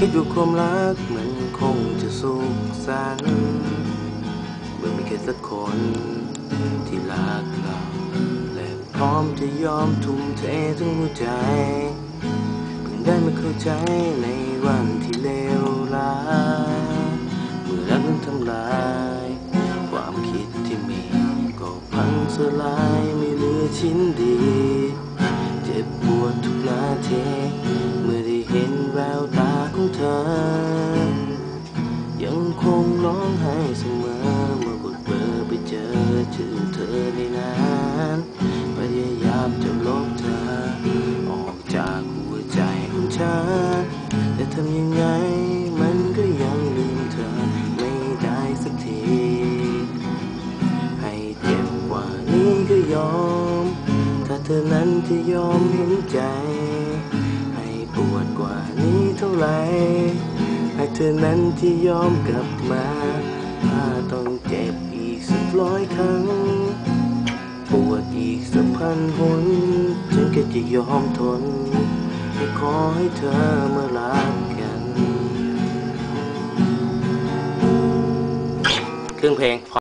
คิดว่าความรักมันคงจะสุขสันต์เมื่อมีแค่สักคนที่รักเราและพร้อมจะยอมทุ่มเททั้งหัวใจเพิ่งได้มาเข้าใจในวันที่เลวร้ายเมื่อรักนั้นทำลายความคิดที่มีก็พังสลายไม่เหลือชิ้นดี เจ็บปวดทุกนาที ของเธอ ยังคงร้องไห้เสมอเมื่อกดเบอร์ไปเจอชื่อเธอในนั้นพยายามจะลบเธอ ออกจากหัวใจของฉันแต่ทำยังไงมันก็ยังลืมเธอไม่ได้สักที ให้เจ็บกว่านี้ก็ยอม ถ้าเธอนั้นจะยอมเห็นใจ ไหร่ให้เธอนั้นที่ยอมกลับมาถ้าต้องเจ็บอีกสักร้อยครั้ง ปวดอีกสักพันหนฉันก็จะยอมทนให้ขอให้เธอมารักกันเครื่องเพลง